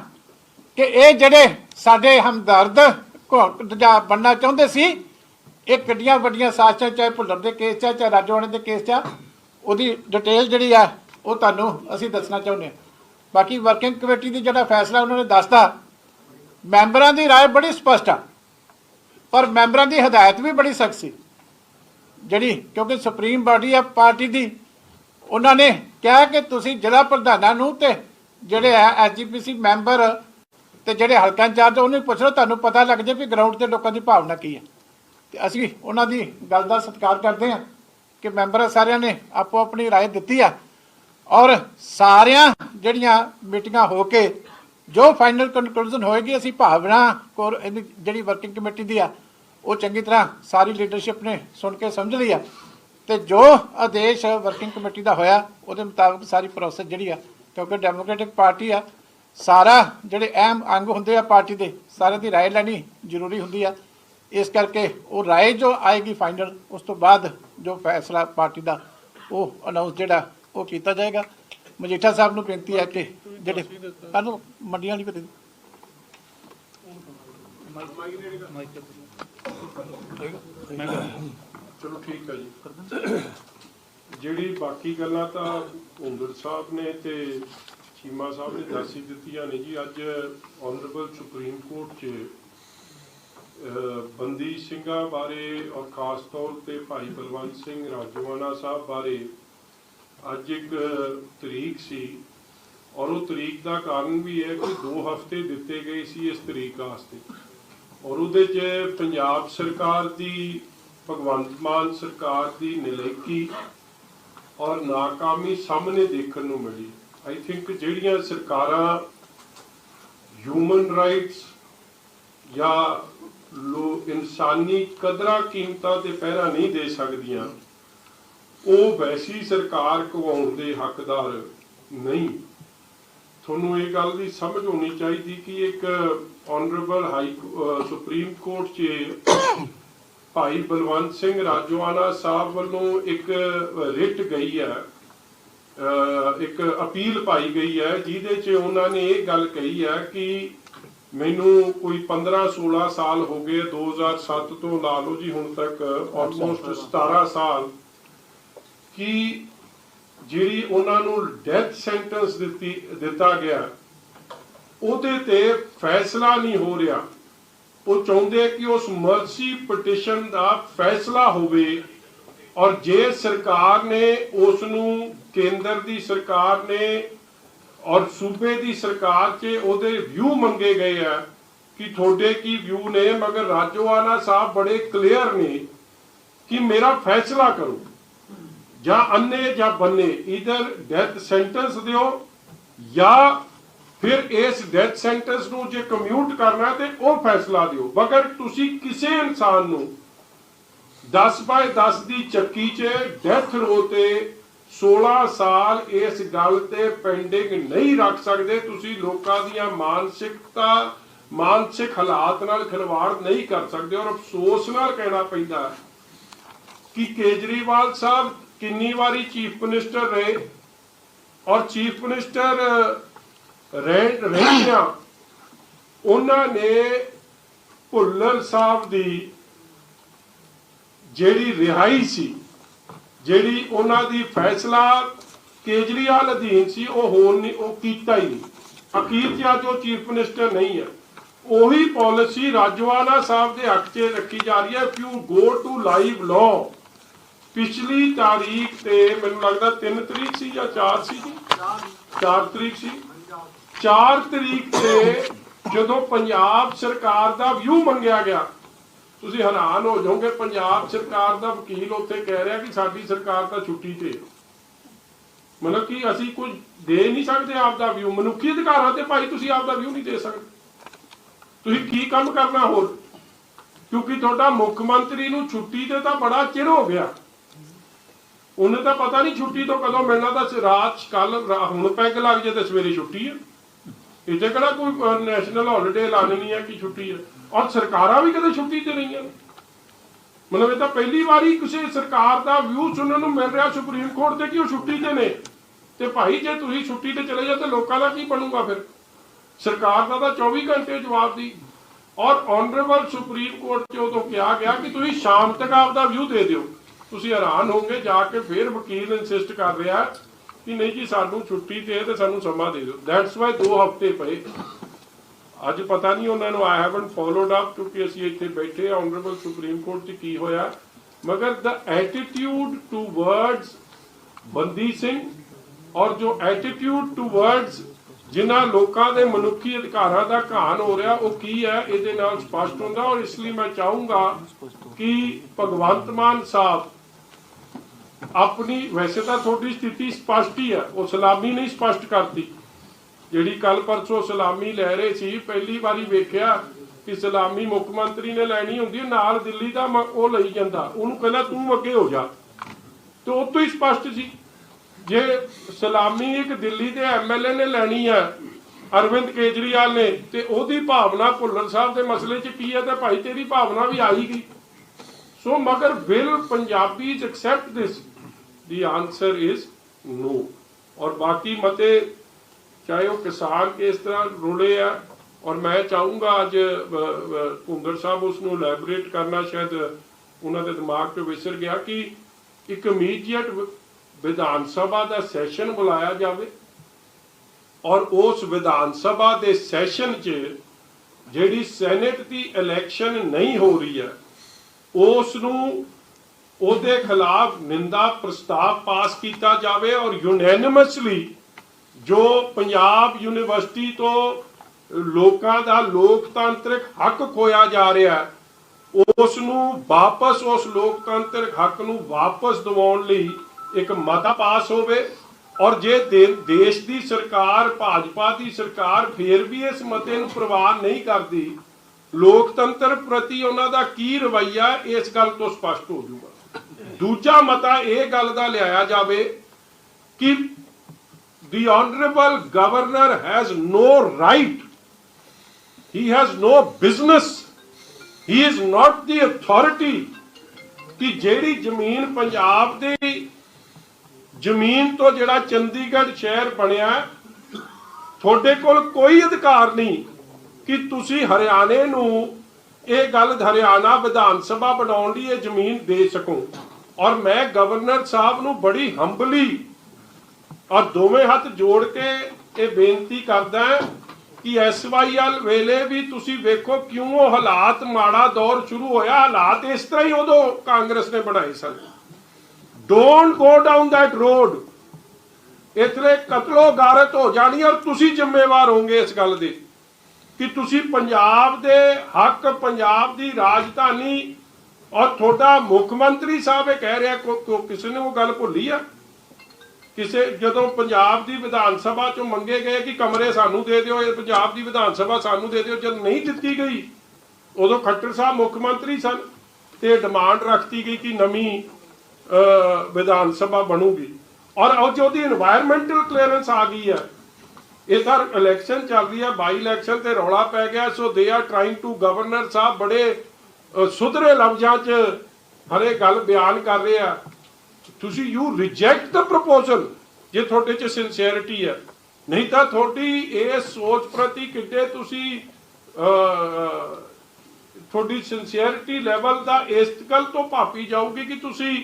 ਕਿ ਇਹ ਜਿਹੜੇ ਸਾਡੇ ਹਮਦਰਦ ਘੋ- ਜਾਂ ਬਣਨਾ ਚਾਹੁੰਦੇ ਸੀ ਇਹ ਕਿੱਡੀਆਂ ਵੱਡੀਆਂ ਸਾਜ਼ਿਸ਼ਾਂ ਚਾਹੇ ਭੁੱਲਰ ਦੇ ਕੇਸ 'ਚ ਆ, ਚਾਹੇ ਰਾਜਵਾਨੇ ਦੇ ਕੇਸ 'ਚ ਆ, ਉਹਦੀ ਡਿਟੇਲ ਜਿਹੜੀ ਆ ਉਹ ਤੁਹਾਨੂੰ ਅਸੀਂ ਦੱਸਣਾ ਚਾਹੁੰਦੇ ਹਾਂ ਬਾਕੀ ਵਰਕਿੰਗ ਕਮੇਟੀ ਦੀ ਜਿਹੜਾ ਫੈਸਲਾ ਉਹਨਾਂ ਨੇ ਦੱਸਤਾ ਮੈਂਬਰਾਂ ਦੀ رائے ਬੜੀ ਸਪਸ਼ਟ ਆ ਪਰ ਮੈਂਬਰਾਂ ਦੀ ਹਦਾਇਤ ਵੀ ਬੜੀ ਸਖਤ ਸੀ ਜਿਹੜੀ ਕਿਉਂਕਿ ਸੁਪਰੀਮ ਬਾਡੀ ਆ ਪਾਰਟੀ ਦੀ ਉਹਨਾਂ ਨੇ ਕਿਹਾ ਕਿ ਤੁਸੀਂ ਜ਼ਿਲ੍ਹਾ ਪ੍ਰਧਾਨਾਂ ਨੂੰ ਤੇ ਜਿਹੜੇ ਆ ਐਸਜੀਪੀਸੀ ਮੈਂਬਰ ਤੇ ਜਿਹੜੇ ਹਲਕਾ ਇੰਚਾਰਜ ਉਹਨੂੰ ਪੁੱਛ ਲਓ ਤੁਹਾਨੂੰ ਪਤਾ ਲੱਗ ਜੇ ਵੀ ਗਰਾਊਂਡ ਤੇ ਲੋਕਾਂ ਦੀ ਭਾਵਨਾ ਕੀ ਹੈ ਤੇ ਅਸੀਂ ਉਹਨਾਂ ਦੀ ਗੱਲ ਦਾ ਸਤਿਕਾਰ ਕਰਦੇ ਹਾਂ ਕਿ ਮੈਂਬਰ ਸਾਰਿਆਂ ਨੇ ਆਪੋ ਆਪਣੀ رائے ਦਿੱਤੀ ਆ ਔਰ ਸਾਰਿਆਂ ਜਿਹੜੀਆਂ ਮੀਟਿੰਗਾਂ ਹੋ ਕੇ ਜੋ ਫਾਈਨਲ ਕਨਕਲੂਜਨ ਹੋਏਗੀ ਅਸੀਂ ਭਾਵਨਾ ਕੋਰ ਇਹਦੀ ਜਿਹੜੀ ਵਰਕਿੰਗ ਕਮੇਟੀ ਦੀ ਆ ਉਹ ਚੰਗੀ ਤਰ੍ਹਾਂ ਸਾਰੀ ਲੀਡਰਸ਼ਿਪ ਨੇ ਸੁਣ ਕੇ ਸਮਝ ਲਈ ਆ ਤੇ ਜੋ ਆਦੇਸ਼ ਵਰਕਿੰਗ ਕਮੇਟੀ ਦਾ ਹੋਇਆ ਉਹਦੇ ਮੁਤਾਬਕ ਸਾਰੀ ਪ੍ਰੋਸੈਸ ਜਿਹੜੀ ਆ ਕਿਉਂਕਿ ਡੈਮੋਕ੍ਰੈਟਿਕ ਪਾਰਟੀ ਆ ਸਾਰਾ ਜਿਹੜੇ ਅਹਿਮ ਅੰਗ ਹੁੰਦੇ ਆ ਪਾਰਟੀ ਦੇ ਸਾਰਿਆਂ ਦੀ رائے ਲੈਣੀ ਜ਼ਰੂਰੀ ਹੁੰਦੀ ਆ ਇਸ ਕਰਕੇ ਉਹ ਰਾਏ ਜੋ ਆਏਗੀ ਫਾਈਨਲ ਉਸ ਤੋਂ ਬਾਅਦ ਜੋ ਫੈਸਲਾ ਪਾਰਟੀ ਦਾ, ਉਹ ਅਨਾਉਂਸ ਜਿਹੜਾ, ਉਹ ਕੀਤਾ ਜਾਏਗਾ। ਮਜੀਠਾ ਸਾਹਿਬ ਨੂੰ ਬੇਨਤੀ ਹੈ ਕਿ ਜਿਹੜੇ ਸਾਨੂੰ ਮੰਡੀਆਂ ਨਹੀਂ ਪਤਾ ਚਲੋ ਠੀਕ ਹੈ ਜੀ। ਜਿਹੜੀ ਬਾਕੀ ਗੱਲਾਂ ਤਾਂ ਹੁੰਦਰ ਸਾਹਿਬ ਨੇ ਤੇ ਚੀਮਾ ਸਾਹਿਬ ਨੇ ਦੱਸ ਦਿੱਤੀਆਂ ਨੇ ਜੀ। ਅੱਜ ਆਨਰੇਬਲ ਸੁਪਰੀਮ ਕੋਰਟ 'ਚ ਬੰਦੀ ਸਿੰਘਾਂ ਬਾਰੇ ਔਰ ਖਾਸ ਤੌਰ ਤੇ ਭਾਈ ਬਲਵੰਤ ਸਿੰਘ ਰਾਜਵਾਨਾ ਸਾਹਿਬ ਬਾਰੇ ਅੱਜ ਇੱਕ ਤਰੀਕ ਸੀ ਔਰ ਉਹ ਤਰੀਕ ਦਾ ਕਾਰਨ ਵੀ ਹੈ ਕਿ 2 ਹਫ਼ਤੇ ਦਿੱਤੇ ਗਏ ਸੀ ਇਸ ਤਰੀਕ ਵਾਸਤੇ। ਔਰ ਉਹਦੇ 'ਚ ਪੰਜਾਬ ਸਰਕਾਰ ਦੀ, ਭਗਵੰਤ ਮਾਨ ਸਰਕਾਰ ਦੀ ਨਿਲੇਕੀ ਔਰ ਨਾਕਾਮੀ ਸਾਹਮਣੇ ਦੇਖਣ ਨੂੰ ਮਿਲੀ। ਆਈ ਥਿੰਕ ਜਿਹੜੀਆਂ ਸਰਕਾਰਾਂ ਹਿਊਮਨ ਰਾਈਟਸ ਜਾਂ ਲੋ ਇਨਸਾਨੀ ਕਦਰਾਂ ਕੀਮਤਾਂ ਤੇ ਪਹਿਰਾ ਨਹੀਂ ਦੇ ਸਕਦੀਆਂ। ਉਹ ਵੈਸੀ ਸਰਕਾਰ ਕਵਾਉਣ ਦੇ ਹੱਕਦਾਰ ਨਹੀਂ। ਤੁਹਾਨੂੰ ਇਹ ਗੱਲ ਦੀ ਸਮਝ ਹੋਣੀ ਚਾਹੀਦੀ ਕਿ ਇੱਕ ਆਨਰੇਬਲ ਹਾਈ ਸੁਪਰੀਮ ਕੋਰਟ 'ਚ ਭਾਈ ਬਲਵੰਤ ਸਿੰਘ ਰਾਜੋਆਣਾ ਸਾਹਿਬ ਵੱਲੋਂ ਇੱਕ ਰਿਟ ਗਈ ਹੈ। ਇੱਕ ਅਪੀਲ ਪਾਈ ਗਈ ਹੈ, ਜਿਹਦੇ 'ਚ ਉਹਨਾਂ ਨੇ ਇਹ ਗੱਲ ਕਹੀ ਹੈ ਕਿ ਮੈਨੂੰ ਕੋਈ 15 16 ਸਾਲ ਹੋ ਗਏ 2007 ਤੋਂ ਲਾ ਲਓ ਜੀ ਹੁਣ ਤੱਕ ਆਲਮੋਸਟ 17 ਸਾਲ। ਕਿ ਜਿਹੜੀ ਉਹਨਾਂ ਨੂੰ ਡੈਥ ਸੈਂਟੈਂਸ ਦਿੱਤੀ ਦਿੱਤਾ ਗਿਆ ਉਹਦੇ ਤੇ ਫੈਸਲਾ ਨਹੀਂ ਹੋ ਰਿਹਾ। ਉਹ ਚਾਹੁੰਦੇ ਕਿ ਉਸ ਮਰਸੀ ਪਟੀਸ਼ਨ ਦਾ ਫੈਸਲਾ ਹੋਵੇ ਔਰ ਜੇ ਸਰਕਾਰ ਨੇ ਉਸ ਨੂੰ ਕੇਂਦਰ ਦੀ ਸਰਕਾਰ ਨੇ ਔਰ ਸੂਬੇ ਦੀ ਸਰਕਾਰ 'ਚ ਉਹਦੇ ਵਿਊ ਮੰਗੇ ਗਏ ਆ ਕਿ ਤੁਹਾਡੇ ਕੀ ਵਿਊ ਨੇ, ਮਗਰ ਰਾਜੋਆਣਾ ਸਾਹਿਬ ਬੜੇ ਕਲੀਅਰ ਨੇ ਕਿ ਮੇਰਾ ਫੈਸਲਾ ਕਰੋ। ਜਾਂ ਅੰਨੇ ਜਾਂ ਬੰਨੇ ਇਧਰ ਡੈਥ ਸੈਂਟੈਂਸ ਦਿਓ ਜਾਂ ਫਿਰ ਇਸ ਡੈਥ ਸੈਂਟੈਂਸ ਨੂੰ ਜੇ ਕਮਿਊਟ ਕਰਨਾ ਤੇ ਉਹ ਫੈਸਲਾ ਦਿਓ। ਮਗਰ ਤੁਸੀਂ ਕਿਸੇ ਇਨਸਾਨ ਨੂੰ 10 ਬਾਏ 10 ਦੀ ਚੱਕੀ 'ਚ ਡੈਥ ਰੋ ਤੇ 16 ਸਾਲ ਇਸ ਗੱਲ ਤੇ ਪੈਂਡਿੰਗ ਨਹੀਂ ਰੱਖ ਸਕਦੇ। ਤੁਸੀਂ ਲੋਕਾਂ ਦੀਆਂ ਮਾਨਸਿਕਤਾ, ਮਾਨਸਿਕ ਹਾਲਾਤ ਨਾਲ ਖਿਲਵਾੜ ਨਹੀਂ ਕਰ ਸਕਦੇ ਔਰ ਅਫਸੋਸ ਨਾਲ ਕਹਿਣਾ ਪੈਂਦਾ ਕਿ ਕੇਜਰੀਵਾਲ ਸਾਹਿਬ ਕਿੰਨੀ ਵਾਰੀ ਚੀਫ ਮਿਨਿਸਟਰ ਰਹੇ ਔਰ ਚੀਫ ਮਿਨਿਸਟਰ, ਰਹਿ, ਰਹਿੰਦਿਆਂ ਉਹਨਾਂ ਨੇ ਭੁੱਲਰ ਸਾਹਿਬ ਦੀ ਜਿਹੜੀ ਰਿਹਾਈ ਸੀ ਜਿਹੜੀ ਉਹਨਾਂ ਦੀ ਫੈਸਲਾ ਕੇਜਰੀਵਾਲ ਅਧੀਨ ਸੀ, ਉਹ ਹੋਣ ਨਹੀਂ, ਉਹ ਕੀਤਾ ਹੀ ਨਹੀਂ। ਅਖੀਰ 'ਚ ਅੱਜ ਉਹ ਚੀਫ ਮਿਨਿਸਟਰ ਨਹੀਂ ਹੈ। ਉਹੀ ਪਾਲਿਸੀ ਰਾਜਵਾਨਾ ਸਾਹਿਬ ਦੇ ਹੱਕ 'ਚ ਰੱਖੀ ਜਾ ਰਹੀ ਹੈ। If you go to live law ਪਿਛਲੀ ਤਾਰੀਖ ਤੇ ਮੈਨੂੰ ਲੱਗਦਾ 3 ਤਰੀਕ ਸੀ ਜਾਂ 4 ਸੀ ਜੀ? 4 ਤਰੀਕ ਸੀ। 4 ਤਰੀਕ ਤੇ ਜਦੋਂ ਪੰਜਾਬ ਸਰਕਾਰ ਦਾ ਵਿਊ ਮੰਗਿਆ ਗਿਆ ਤੁਸੀਂ ਹੈਰਾਨ ਹੋ ਜਾਓਗੇ, ਪੰਜਾਬ ਸਰਕਾਰ ਦਾ ਵਕੀਲ ਉੱਥੇ ਕਹਿ ਰਿਹਾ ਕਿ ਸਾਡੀ ਸਰਕਾਰ ਤਾਂ ਛੁੱਟੀ ਤੇ ਮਤਲਬ ਕਿ ਅਸੀਂ ਕੁਝ ਦੇ ਨਹੀਂ ਸਕਦੇ ਆਪ ਦਾ ਵਿਊ ਮਨੁੱਖੀ ਅਧਿਕਾਰਾਂ ਤੇ ਭਾਈ ਤੁਸੀਂ ਆਪ ਦਾ ਵਿਊ ਨਹੀਂ ਦੇ ਸਕਦੇ। ਤੁਸੀਂ ਕੀ ਕੰਮ ਕਰਨਾ ਹੋਰ? ਕਿਉਂਕਿ ਤੁਹਾਡਾ ਮੁੱਖ ਮੰਤਰੀ ਨੂੰ ਛੁੱਟੀ ਤੇ ਤਾਂ ਬੜਾ ਚਿਰ ਹੋ ਗਿਆ। ਉਹਨੇ ਤਾਂ ਪਤਾ ਨਹੀਂ ਛੁੱਟੀ ਤੋਂ ਕਦੋਂ ਮਿਲਣਾ ਤਾਂ ਰਾਤ ਕੱਲ ਹੁਣ ਪੈਗ ਲੱਗ ਜੇ ਤੇ ਸਵੇਰੇ ਛੁੱਟੀ ਹੈ ਇੱਥੇ ਕਿਹੜਾ ਕੋਈ ਨੈਸ਼ਨਲ ਹੌਲੀਡੇ ਐਲਾਨਣੀ ਹੈ ਕਿ ਛੁੱਟੀ ਹੈ, ਔਰ ਸਰਕਾਰਾਂ ਵੀ ਕਦੇ ਛੁੱਟੀ ਤੇ ਰਹੀਆਂ ਮਤਲਬ ਇਹ ਤਾਂ ਪਹਿਲੀ ਵਾਰੀ ਕਿਸੇ ਸਰਕਾਰ ਦਾ ਵਿਊ ਸੁਣਨ ਨੂੰ ਮਿਲ ਰਿਹਾ ਸੁਪਰੀਮ ਕੋਰਟ ਤੇ ਕਿ ਉਹ ਛੁੱਟੀ ਤੇ ਨੇ। ਤੇ ਭਾਈ, ਜੇ ਤੁਸੀਂ ਛੁੱਟੀ ਤੇ ਚਲੇ ਜਾਓ ਤਾਂ ਲੋਕਾਂ ਦਾ ਕੀ ਬਣੂਗਾ ਫਿਰ? ਸਰਕਾਰ ਦਾ ਤਾਂ 24 ਘੰਟੇ ਜਵਾਬ ਦੀ। ਔਰ ਆਨਰੇਬਲ ਸੁਪਰੀਮ ਕੋਰਟ 'ਚ ਉਦੋਂ ਕਿਹਾ ਗਿਆ ਕਿ ਤੁਸੀਂ ਸ਼ਾਮ ਤੱਕ ਆਪਦਾ ਵਿਊ ਦੇ ਦਿਓ। ਤੁਸੀਂ ਹੈਰਾਨ ਹੋਗੇ ਜਾ ਕੇ ਫਿਰ ਵਕੀਲ ਇਨਸਿਸਟ ਕਰ ਰਿਹਾ ਕਿ ਨਹੀਂ ਜੀ, ਸਾਨੂੰ ਛੁੱਟੀ ਤੇ ਹੈ ਤੇ ਸਾਨੂੰ ਸਮਾਂ ਦੇ ਦਿਓ। ਦੈਟਸ ਵਾਈ 2 ਹਫ਼ਤੇ ਪਏ। ਅੱਜ ਪਤਾ ਨਹੀਂ ਉਹਨਾਂ ਨੂੰ ਆਈ ਹੈਵਨਟ ਫੋਲੋਡ ਅਪ ਕਿਉਂਕਿ ਅਸੀਂ ਇੱਥੇ ਬੈਠੇ ਆਨਰੇਬਲ ਸੁਪਰੀਮ ਕੋਰਟ 'ਚ ਕੀ ਹੋਇਆ। ਮਗਰ ਦਾ ਐਟੀਟਿਊਡ ਟੂਵਰਡਸ ਬੰਦੀ ਸਿੰਘ ਔਰ ਜੋ ਐਟੀਟਿਊਡ ਟੂਵਰਡਸ ਜਿਨ੍ਹਾਂ ਲੋਕਾਂ ਦੇ ਮਨੁੱਖੀ ਅਧਿਕਾਰਾਂ ਦਾ ਘਾਣ ਹੋ ਰਿਹਾ, ਉਹ ਕੀ ਹੈ? ਇਹਦੇ ਨਾਲ ਸਪਸ਼ਟ ਹੁੰਦਾ ਔਰ ਇਸ ਲਈ ਮੈਂ ਚਾਹੂੰਗਾ ਕਿ ਭਗਵੰਤ ਮਾਨ ਸਾਹਿਬ ਆਪਣੀ, ਵੈਸੇ ਤਾਂ ਤੁਹਾਡੀ ਸਥਿਤੀ ਸਪਸ਼ਟ ਹੀ ਹੈ ਉਹ ਸਲਾਮੀ ਨਹੀਂ ਸਪਸ਼ਟ ਕਰਦੀ। ਜਿਹੜੀ ਕੱਲ ਪਰਸੋਂ ਸਲਾਮੀ ਲੈ ਰਹੇ ਸੀ, ਪਹਿਲੀ ਵਾਰੀ ਵੇਖਿਆ ਕਿ ਸਲਾਮੀ ਮੁੱਖ ਮੰਤਰੀ ਨੇ ਲੈਣੀ ਹੁੰਦੀ ਨਾਲ ਦਿੱਲੀ ਦਾ ਉਹ ਲਈ ਜਾਂਦਾ। ਉਹਨੂੰ ਕਹਿੰਦਾ, ਤੂੰ ਅੱਗੇ ਹੋ ਜਾ। ਤੇ ਉਹ ਤੋਂ ਹੀ ਸਪਸ਼ਟ ਸੀ। ਜੇ ਸਲਾਮੀ ਇੱਕ ਦਿੱਲੀ ਦੇ ਐਮਐਲਏ ਨੇ ਲੈਣੀ ਹੈ ਅਰਵਿੰਦ ਕੇਜਰੀਵਾਲ ਨੇ, ਤੇ ਉਹਦੀ ਭਾਵਨਾ ਭੁੱਲਰ ਸਾਹਿਬ ਦੇ ਮਸਲੇ 'ਚ ਕੀ ਹੈ ਤੇ ਭਾਈ ਤੇਰੀ ਭਾਵਨਾ ਵੀ ਆਈ ਗਈ। ਸੋ ਮਗਰ will Punjabis accept this the answer is no ਔਰ ਬਾਕੀ ਮਤੇ ਚਾਹੇ ਉਹ ਕਿਸਾਨ ਕਿਸ ਤਰ੍ਹਾਂ ਰੁਲੇ ਆ ਔਰ ਮੈਂ ਚਾਹੂੰਗਾ ਅੱਜ ਭੁੰਦਰ ਸਾਹਿਬ ਉਸ ਨੂੰ ਲੈਬੋਰੇਟ ਕਰਨਾ ਸ਼ਾਇਦ ਉਹਨਾਂ ਦੇ ਦਿਮਾਗ 'ਚ ਵਿਸਰ ਗਿਆ ਕਿ ਇੱਕ ਇਮੀਡੀਏਟ ਵਿਧਾਨ ਸਭਾ ਦਾ ਸੈਸ਼ਨ ਬੁਲਾਇਆ ਜਾਵੇ ਔਰ ਉਸ ਵਿਧਾਨ ਸਭਾ ਦੇ ਸੈਸ਼ਨ 'ਚ ਜਿਹੜੀ ਸੈਨੇਟ ਦੀ ਇਲੈਕਸ਼ਨ ਨਹੀਂ ਹੋ ਰਹੀ ਹੈ ਉਸ ਨੂੰ ਉਹਦੇ ਖਿਲਾਫ ਨਿੰਦਾ ਪ੍ਰਸਤਾਵ ਪਾਸ ਕੀਤਾ ਜਾਵੇ ਔਰ ਯੂਨੈਨਿਮਸਲੀ ਜੋ ਪੰਜਾਬ ਯੂਨੀਵਰਸਿਟੀ ਤੋਂ ਲੋਕਾਂ ਦਾ ਲੋਕਤਾਂਤਰਿਕ ਹੱਕ ਖੋਇਆ ਜਾ ਰਿਹਾ ਹੈ ਉਸ ਨੂੰ ਵਾਪਸ ਉਸ ਲੋਕਤੰਤਰਿਕ ਹੱਕ ਨੂੰ ਵਾਪਸ ਦਿਵਾਉਣ ਲਈ ਇੱਕ ਮਤਾ ਪਾਸ ਹੋਵੇ ਔਰ ਜੇ ਦੇਸ਼ ਦੀ ਸਰਕਾਰ, ਭਾਜਪਾ ਦੀ ਸਰਕਾਰ ਫੇਰ ਵੀ ਇਸ ਮਤੇ ਨੂੰ ਪ੍ਰਵਾਨ ਨਹੀਂ ਕਰਦੀ ਲੋਕਤੰਤਰ ਪ੍ਰਤੀ ਉਹਨਾਂ ਦਾ ਕੀ ਰਵੱਈਆ, ਇਸ ਗੱਲ ਤੋਂ ਸਪਸ਼ਟ ਹੋ ਜਾਊਗਾ। ਦੂਜਾ ਮਤਾ ਇਹ ਗੱਲ ਦਾ ਲਿਆਇਆ ਜਾਵੇ ਕਿ the honorable governor has no right, he has no business, he is not the authority ਕਿ ਜਿਹੜੀ ਜ਼ਮੀਨ ਪੰਜਾਬ ਦੀ ਜ਼ਮੀਨ ਤੋਂ ਜਿਹੜਾ ਚੰਡੀਗੜ੍ਹ ਸ਼ਹਿਰ ਬਣਿਆ, ਤੁਹਾਡੇ ਕੋਲ ਕੋਈ ਅਧਿਕਾਰ ਨਹੀਂ। ਕਿ ਤੁਸੀਂ ਹਰਿਆਣੇ ਨੂੰ ਇਹ ਗੱਲ ਹਰਿਆਣਾ ਵਿਧਾਨ ਸਭਾ ਬਣਾਉਣ ਲਈ ਇਹ ਜ਼ਮੀਨ ਦੇ ਸਕੋ। ਔਰ ਮੈਂ ਗਵਰਨਰ ਸਾਹਿਬ ਨੂੰ ਬੜੀ ਹੰਬਲੀ ਔਰ ਦੋਵੇਂ ਹੱਥ ਜੋੜ ਕੇ ਇਹ ਬੇਨਤੀ ਕਰਦਾ ਹਾਂ ਕਿ ਐਸਵਾਈਐਲ ਵੇਲੇ ਵੀ ਤੁਸੀਂ ਵੇਖੋ ਕਿਉਂ ਉਹ ਹਾਲਾਤ ਮਾੜਾ ਦੌਰ ਸ਼ੁਰੂ ਹੋਇਆ। ਹਾਲਾਤ ਇਸ ਤਰ੍ਹਾਂ ਹੀ ਉਦੋਂ ਕਾਂਗਰਸ ਨੇ ਬਣਾਏ ਸਨ। Don't go down that road ਇਥਲੇ ਕਤਲੋ ਗਾਰਤ ਹੋ ਜਾਣੀ ਔਰ ਤੁਸੀਂ ਜ਼ਿੰਮੇਵਾਰ ਹੋਵੋਗੇ ਇਸ ਗੱਲ ਦੇ। ਕਿ ਤੁਸੀਂ ਪੰਜਾਬ ਦੇ ਹੱਕ, ਪੰਜਾਬ ਦੀ ਰਾਜਧਾਨੀ ਔਰ ਤੁਹਾਡਾ ਮੁੱਖ ਮੰਤਰੀ ਸਾਹਿਬ ਇਹ ਕਹਿ ਰਿਹਾ, ਕੋ ਕਿਸੇ ਨੇ ਉਹ ਗੱਲ ਭੁੱਲੀ ਆ? ਕਿਸੇ, ਜਦੋਂ ਪੰਜਾਬ ਦੀ ਵਿਧਾਨ ਸਭਾ ਚੋਂ ਮੰਗੇ ਗਏ ਕਿ ਕਮਰੇ ਸਾਨੂੰ ਦੇ ਦਿਓ, ਇਹ ਪੰਜਾਬ ਦੀ ਵਿਧਾਨ ਸਭਾ ਸਾਨੂੰ ਦੇ ਦਿਓ, ਜਦ ਨਹੀਂ ਦਿੱਤੀ ਗਈ, ਉਦੋਂ ਖੱਟਰ ਸਾਹਿਬ ਮੁੱਖ ਮੰਤਰੀ ਸਨ ਤੇ ਡਿਮਾਂਡ ਰੱਖਤੀ ਗਈ ਕਿ ਨਵੀਂ ਵਿਧਾਨ ਸਭਾ ਬਣੂਗੀ। ਔਰ ਉਹ ਜਿਹਦੀ এনवायरमेंटल ਕਲੀਅਰੈਂਸ ਆ ਗਈ ਹੈ ਇਹ ਸਰ ਇਲੈਕਸ਼ਨ ਚੱਲ ਰਹੀ ਹੈ ਬਾਈ ਇਲੈਕਸ਼ਨ ਤੇ ਰੌਲਾ ਪੈ ਗਿਆ so they are trying to governor ਸਾਹਿਬ ਬੜੇ ਸੁਧਰੇ ਲਫ਼ਜ਼ਾਂ 'ਚ ਹਰੇ ਗੱਲ ਬਿਆਨ ਕਰ ਰਹੇ ਆ। ਤੁਸੀਂ ਯੂ ਰਿਜੈਕਟ ਦਾ ਪ੍ਰਪੋਜ਼ਲ ਜੇ ਤੁਹਾਡੇ 'ਚ ਸਿੰਸੀਅਰਿਟੀ ਹੈ ਨਹੀਂ ਤਾਂ ਤੁਹਾਡੀ ਇਹ ਸੋਚ ਪ੍ਰਤੀ ਕਿੱਡੇ ਤੁਸੀਂ ਤੁਹਾਡੀ ਸਿੰਸੀਅਰਿਟੀ ਲੈਵਲ ਦਾ ਇਸ ਇਸਤਕਲ ਤੋਂ ਭਾਪੀ ਜਾਊਗੀ ਕਿ ਤੁਸੀਂ,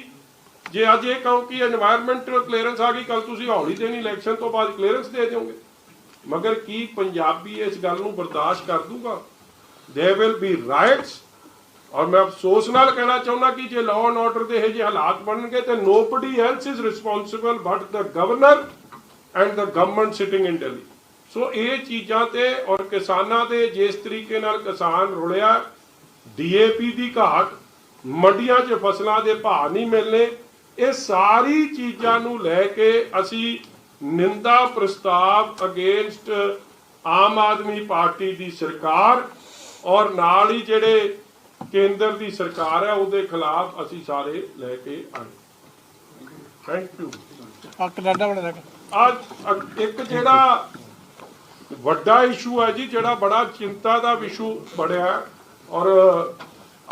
ਜੇ ਅੱਜ ਇਹ ਕਹੋ ਕਿ এনवायरमेंट ਕਲੀਅਰੈਂਸ ਆ ਗਈ ਕੱਲ ਤੁਸੀਂ ਹੌਲੀ ਦੇਣੀ ਇਲੈਕਸ਼ਨ ਤੋਂ ਬਾਅਦ ਕਲੀਅਰੈਂਸ ਦੇ ਦਿਓਗੇ। ਮਗਰ ਕੀ ਪੰਜਾਬੀ ਇਸ ਗੱਲ ਨੂੰ ਬਰਦਾਸ਼ਤ ਕਰ ਦੂਗਾ? ਦੇ will be riots? ਔਰ ਮੈਂ ਅਫਸੋਸ ਨਾਲ ਕਹਿਣਾ ਚਾਹੁੰਦਾ ਕਿ ਜੇ ਲਾਅ ਐਂਡ ਆਰਡਰ ਦੇ ਇਹ ਜਿਹੇ ਹਾਲਾਤ ਬਣਨਗੇ, ਤੇ nobody else is responsible but the governor and the government sitting in Delhi. ਸੋ ਇਹ ਚੀਜ਼ਾਂ ਤੇ ਔਰ ਕਿਸਾਨਾਂ ਦੇ ਜਿਸ ਤਰੀਕੇ ਨਾਲ ਕਿਸਾਨ ਰੁਲਿਆ ਡੀਏਪੀ ਦੀ ਘਾਟ, ਮੰਡੀਆਂ 'ਚ ਫਸਲਾਂ ਦੇ ਭਾਅ ਨਹੀਂ ਮਿਲਨੇ ਇਹ ਸਾਰੀ ਚੀਜ਼ਾਂ ਨੂੰ ਲੈ ਕੇ ਅਸੀਂ ਨਿੰਦਾ ਪ੍ਰਸਤਾਵ ਅਗੇਂਸਟ ਆਮ ਆਦਮੀ ਪਾਰਟੀ ਦੀ ਸਰਕਾਰ ਔਰ ਨਾਲ ਹੀ ਜਿਹੜੇ ਕੇਂਦਰ ਦੀ ਸਰਕਾਰ ਹੈ ਉਹਦੇ ਖਿਲਾਫ ਅਸੀਂ ਸਾਰੇ ਲੈ ਕੇ ਆਏ। ਥੈਂਕ ਯੂ ਆ ਕੈਨੇਡਾ ਬਣੇ ਅੱਜ ਇੱਕ ਜਿਹੜਾ ਵੱਡਾ ਇਸ਼ੂ ਹੈ ਜੀ ਜਿਹੜਾ ਬੜਾ ਚਿੰਤਾ ਦਾ ਇਸ਼ੂ ਬਣਿਆ ਹੈ ਔਰ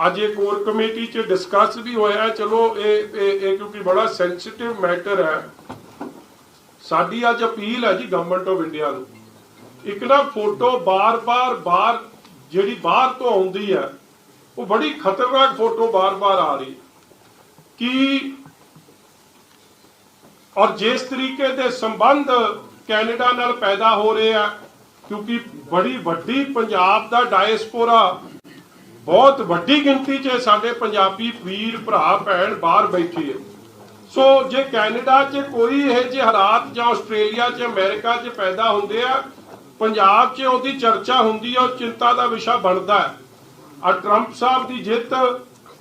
ਅੱਜ ਇੱਕ ਹੋਰ ਕਮੇਟੀ 'ਚ ਡਿਸਕਸ ਵੀ ਹੋਇਆ। ਚਲੋ ਇਹ ਇਹ ਇਹ ਕਿਉਂਕਿ ਬੜਾ ਸੈਂਸਿਟਿਵ ਮੈਟਰ ਹੈ। ਸਾਡੀ ਅੱਜ ਅਪੀਲ ਹੈ ਜੀ ਗਵਰਨਮੈਂਟ ਆਫ ਇੰਡੀਆ ਨੂੰ। ਇੱਕ ਨਾ ਫੋਟੋ ਬਾਰ-ਬਾਰ ਬਾਹਰ ਜਿਹੜੀ ਬਾਹਰ ਤੋਂ ਆਉਂਦੀ ਹੈ, ਉਹ ਬੜੀ ਖਤਰਨਾਕ ਫੋਟੋ ਬਾਰ-ਬਾਰ ਆ ਰਹੀ ਕਿ ਔਰ ਜਿਸ ਤਰੀਕੇ ਦੇ ਸੰਬੰਧ ਕੈਨੇਡਾ ਨਾਲ ਪੈਦਾ ਹੋ ਰਹੇ ਆ, ਕਿਉਂਕਿ ਬੜੀ ਵੱਡੀ ਪੰਜਾਬ ਦਾ ਡਾਇਸਪੋਰਾ ਬਹੁਤ ਵੱਡੀ ਗਿਣਤੀ 'ਚ ਸਾਡੇ ਪੰਜਾਬੀ ਵੀਰ, ਭਰਾ, ਭੈਣ ਬਾਹਰ ਬੈਠੇ ਆ। ਸੋ ਜੇ ਕੈਨੇਡਾ 'ਚ ਕੋਈ ਇਹ ਜਿਹੇ ਹਾਲਾਤ ਜਾਂ ਆਸਟ੍ਰੇਲੀਆ 'ਚ ਅਮਰੀਕਾ 'ਚ ਪੈਦਾ ਹੁੰਦੇ ਆ, ਪੰਜਾਬ 'ਚ ਉਹਦੀ ਚਰਚਾ ਹੁੰਦੀ ਹੈ ਔਰ ਚਿੰਤਾ ਦਾ ਵਿਸ਼ਾ ਬਣਦਾ ਹੈ। ਆ ਟਰੰਪ ਸਾਹਿਬ ਦੀ ਜਿੱਤ,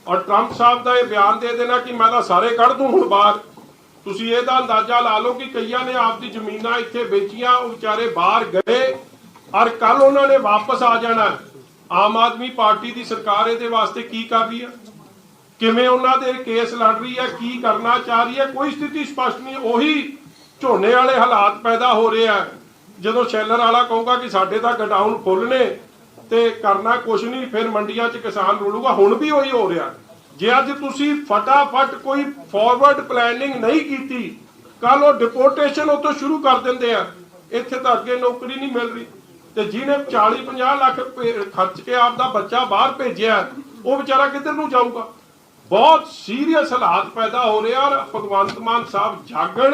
ਔਰ ਟਰੰਪ ਸਾਹਿਬ ਦਾ ਇਹ ਬਿਆਨ ਦੇ ਦੇਣਾ ਕਿ ਮੈਂ ਤਾਂ ਸਾਰੇ ਕੱਢ ਦੂੰ ਹੁਣ ਬਾਹਰ। ਤੁਸੀਂ ਇਹਦਾ ਅੰਦਾਜ਼ਾ ਲਾ ਲਓ ਕਿ ਕਈਆਂ ਨੇ ਆਪਦੀ ਜ਼ਮੀਨਾਂ ਇੱਥੇ ਵੇਚੀਆਂ, ਉਹ ਵਿਚਾਰੇ ਬਾਹਰ ਗਏ, ਔਰ ਕੱਲ ਉਹਨਾਂ ਨੇ ਵਾਪਸ ਆ ਜਾਣਾ। ਆਮ ਆਦਮੀ ਪਾਰਟੀ ਦੀ ਸਰਕਾਰ ਇਹਦੇ ਵਾਸਤੇ ਕੀ ਕਰ ਰਹੀ ਹੈ ਕਿਵੇਂ ਉਹਨਾਂ ਦੇ ਕੇਸ ਲੜ ਰਹੀ ਹੈ, ਕੀ ਕਰਨਾ ਚਾਹ ਰਹੀ ਹੈ, ਕੋਈ ਸਥਿਤੀ ਸਪਸ਼ਟ ਨਹੀਂ, ਉਹੀ ਝੋਨੇ ਵਾਲੇ ਹਾਲਾਤ ਪੈਦਾ ਹੋ ਰਹੇ ਆ। ਜਦੋਂ ਸ਼ੈਲਰ ਵਾਲਾ ਕਹੂਗਾ ਕਿ ਸਾਡੇ ਤਾਂ ਗਡਾਊਨ ਫੁੱਲ ਨੇ ਤੇ ਕਰਨਾ ਕੁਛ ਨਹੀਂ, ਫਿਰ ਮੰਡੀਆਂ 'ਚ ਕਿਸਾਨ ਰੁਲੂਗਾ ਹੁਣ ਵੀ ਉਹੀ ਹੋ ਰਿਹਾ। ਜੇ ਅੱਜ ਤੁਸੀਂ ਫਟਾਫਟ ਕੋਈ ਫਾਰਵਰਡ ਪਲੈਨਿੰਗ ਨਹੀਂ ਕੀਤੀ ਕੱਲ ਉਹ ਡਿਪੋਰਟੇਸ਼ਨ ਉਤੋਂ ਸ਼ੁਰੂ ਕਰ ਦਿੰਦੇ ਆ। ਇੱਥੇ ਤਾਂ ਅੱਗੇ ਨੌਕਰੀ ਨਹੀਂ ਮਿਲ ਰਹੀ। ਤੇ ਜਿਹਨੇ 40 50 ਲੱਖ ਖਰਚ ਕੇ ਆਪਦਾ ਬੱਚਾ ਬਾਹਰ ਭੇਜਿਆ, ਉਹ ਵਿਚਾਰਾ ਕਿੱਧਰ ਨੂੰ ਜਾਊਗਾ? ਬਹੁਤ ਸੀਰੀਅਸ ਹਾਲਾਤ ਪੈਦਾ ਹੋ ਰਹੇ ਆ ਭਗਵੰਤ ਮਾਨ ਸਾਹਿਬ ਜਾਗਣ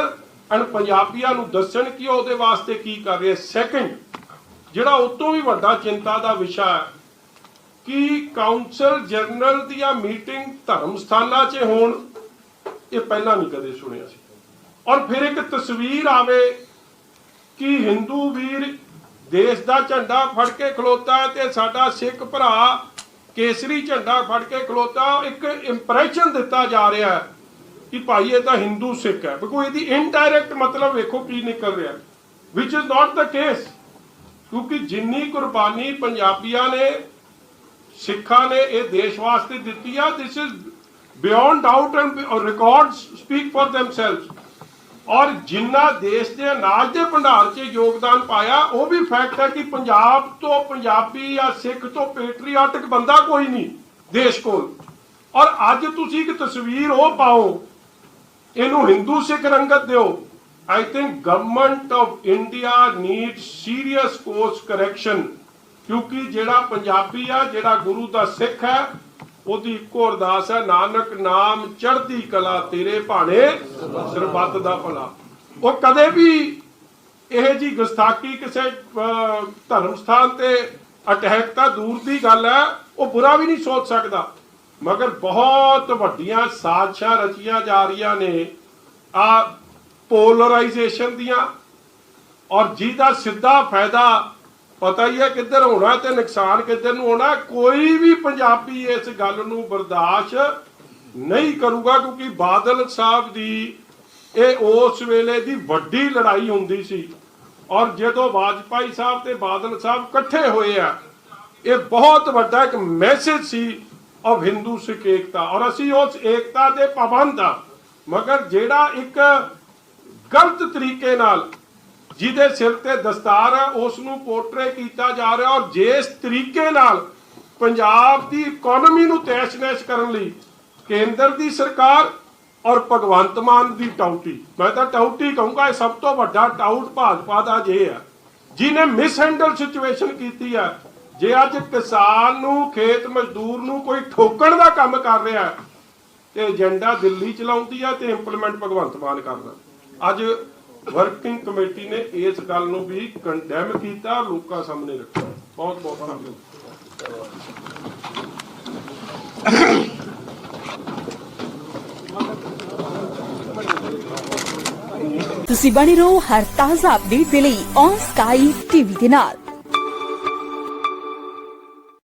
ਐਂਡ ਪੰਜਾਬੀਆਂ ਨੂੰ ਦੱਸਣ ਕਿ ਉਹਦੇ ਵਾਸਤੇ ਕੀ ਕਰ ਰਹੇ। ਸੈਕੰਡ ਜਿਹੜਾ ਉਤੋਂ ਵੀ ਵੱਡਾ ਚਿੰਤਾ ਦਾ ਵਿਸ਼ਾ ਹੈ ਕਿ ਕਾਉਂਸਲ ਜਨਰਲ ਦੀਆਂ ਮੀਟਿੰਗ ਧਰਮ ਸਥਾਨਾਂ 'ਚ ਹੋਣ, ਇਹ ਪਹਿਲਾਂ ਨਹੀਂ ਕਦੇ ਸੁਣਿਆ ਸੀ। ਔਰ ਫਿਰ ਇੱਕ ਤਸਵੀਰ ਆਵੇ ਕਿ ਹਿੰਦੂ ਵੀਰ ਦੇਸ਼ ਦਾ ਝੰਡਾ ਫੜ ਕੇ ਖਲੋਤਾ ਹੈ ਤੇ ਸਾਡਾ ਸਿੱਖ ਭਰਾ ਕੇਸਰੀ ਝੰਡਾ ਫੜ ਕੇ ਖਲੋਤਾ, ਇੱਕ ਇੰਪ੍ਰੈਸ਼ਨ ਦਿੱਤਾ ਜਾ ਰਿਹਾ ਹੈ ਕਿ ਭਾਈ ਇਹ ਤਾਂ ਹਿੰਦੂ ਸਿੱਖ ਹੈ। ਬਿਕੋ ਇਹਦੀ ਇਨਡਾਇਰੈਕਟ ਮਤਲਬ ਵੇਖੋ ਕੀ ਨਿਕਲ ਰਿਹਾ ਵਿਚ ਇਜ਼ ਨਾਟ ਦਾ ਕੇਸ ਕਿਉਂਕਿ ਜਿੰਨੀ ਕੁਰਬਾਨੀ ਪੰਜਾਬੀਆਂ ਨੇ, ਸਿੱਖਾਂ ਨੇ ਇਹ ਦੇਸ਼ ਵਾਸਤੇ ਦਿੱਤੀ ਆ this is beyond doubt and records speak for themselves ਔਰ ਜਿੰਨਾ ਦੇਸ਼ ਦੇ ਅਨਾਜ ਦੇ ਭੰਡਾਰ 'ਚ ਯੋਗਦਾਨ ਪਾਇਆ, ਉਹ ਵੀ ਫੈਕਟ ਹੈ ਕਿ ਪੰਜਾਬ ਤੋਂ ਪੰਜਾਬੀ ਜਾਂ ਸਿੱਖ ਤੋਂ ਪੈਟਰੀਆਟਿਕ ਬੰਦਾ ਕੋਈ ਨਹੀਂ ਦੇਸ਼ ਕੋਲ। ਔਰ ਅੱਜ ਤੁਸੀਂ ਇੱਕ ਤਸਵੀਰ ਉਹ ਪਾਓ, ਇਹਨੂੰ ਹਿੰਦੂ ਸਿੱਖ ਰੰਗਤ ਦਿਓ। I think government of India need serious course correction ਕਿਉਂਕਿ ਜਿਹੜਾ ਪੰਜਾਬੀ ਆ, ਜਿਹੜਾ ਗੁਰੂ ਦਾ ਸਿੱਖ ਹੈ ਉਹਦੀ ਇੱਕੋ ਅਰਦਾਸ ਹੈ, ਨਾਨਕ, ਨਾਮ ਚੜ੍ਹਦੀ ਕਲਾ ਤੇਰੇ ਭਾਣੇ ਸਰਬੱਤ ਦਾ ਭਲਾ। ਉਹ ਕਦੇ ਵੀ ਇਹ ਜੀ ਗੁਸਤਾਖੀ ਕਿਸੇ ਧਰਮ ਸਥਾਨ ਤੇ ਅਟੈਕ ਤਾਂ ਦੂਰ ਦੀ ਗੱਲ ਹੈ, ਉਹ ਬੁਰਾ ਵੀ ਨਹੀਂ ਸੋਚ ਸਕਦਾ। ਮਗਰ ਬਹੁਤ ਵੱਡੀਆਂ ਸਾਜ਼ਿਸ਼ਾਂ ਰਚੀਆਂ ਜਾ ਰਹੀਆਂ ਨੇ ਆ ਪੋਲਰਾਈਜੇਸ਼ਨ ਦੀਆਂ। ਔਰ ਜਿਹਦਾ ਸਿੱਧਾ ਫਾਇਦਾ ਪਤਾ ਹੀ ਹੈ ਕਿੱਧਰ ਹੋਣਾ ਤੇ ਨੁਕਸਾਨ ਕਿੱਧਰ ਨੂੰ ਹੋਣਾ। ਕੋਈ ਵੀ ਪੰਜਾਬੀ ਇਸ ਗੱਲ ਨੂੰ ਬਰਦਾਸ਼ਤ ਨਹੀਂ ਕਰੂਗਾ ਕਿਉਂਕਿ ਬਾਦਲ ਸਾਹਿਬ ਦੀ ਇਹ ਉਸ ਵੇਲੇ ਦੀ ਵੱਡੀ ਲੜਾਈ ਹੁੰਦੀ ਸੀ ਔਰ ਜਦੋਂ ਵਾਜਪਾਈ ਸਾਹਿਬ ਤੇ ਬਾਦਲ ਸਾਹਿਬ ਇਕੱਠੇ ਹੋਏ ਆ, ਇਹ ਬਹੁਤ ਵੱਡਾ ਇੱਕ ਮੈਸੇਜ ਸੀ ਆਫ ਹਿੰਦੂ ਸਿੱਖ ਏਕਤਾ। ਔਰ ਅਸੀਂ ਉਸ ਏਕਤਾ ਦੇ ਪਾਬੰਦ ਆ। ਮਗਰ ਜਿਹੜਾ ਇੱਕ ਗਲਤ ਤਰੀਕੇ ਨਾਲ ਜਿਹਦੇ ਸਿਰ ਤੇ ਦਸਤਾਰ ਹੈ ਉਸ ਨੂੰ ਪੋਰਟਰੇ ਕੀਤਾ ਜਾ ਰਿਹਾ ਔਰ ਜਿਸ ਤਰੀਕੇ ਨਾਲ ਪੰਜਾਬ ਦੀ ਇਕਨੋਮੀ ਨੂੰ ਤੈਸ਼-ਨੈਸ਼ ਕਰਨ ਲਈ ਕੇਂਦਰ ਦੀ ਸਰਕਾਰ ਔਰ ਭਗਵੰਤ ਮਾਨ ਦੀ ਟਾਊਟੀ ਮੈਂ ਤਾਂ ਟਾਊਟੀ ਕਹੂੰਗਾ, ਇਹ ਸਭ ਤੋਂ ਵੱਡਾ ਟਾਊਟ ਭਾਜਪਾ ਦਾ ਜੇ ਹੈ। ਜਿਹਨੇ ਮਿਸਹੈਂਡਲ ਸਿਚੁਏਸ਼ਨ ਕੀਤੀ ਹੈ, ਜੇ ਅੱਜ ਕਿਸਾਨ ਨੂੰ, ਖੇਤ ਮਜ਼ਦੂਰ ਨੂੰ ਕੋਈ ਠੋਕਣ ਦਾ ਕੰਮ ਕਰ ਰਿਹਾ ਤੇ ਏਜੰਡਾ ਦਿੱਲੀ ਚਲਾਉਂਦੀ ਹੈ ਤੇ ਇੰਪਲੀਮੈਂਟ ਭਗਵੰਤ ਮਾਨ ਕਰਦਾ ਅੱਜ ਵਰਕਿੰਗ ਕਮੇਟੀ ਨੇ ਇਸ ਗੱਲ ਨੂੰ ਵੀ ਕੰਡੈਮ ਕੀਤਾ, ਲੋਕਾਂ ਸਾਹਮਣੇ ਰੱਖਿਆ। ਬਹੁਤ ਬਹੁਤ ਧੰਨਵਾਦ। ਤੁਸੀਂ ਬਣੇ ਰਹੋ ਹਰ ਤਾਜ਼ਾ ਅਪਡੇਟ ਦੇ ਲਈ ਔਨ ਸਕਾਈ ਟੀਵੀ ਦੇ ਨਾਲ।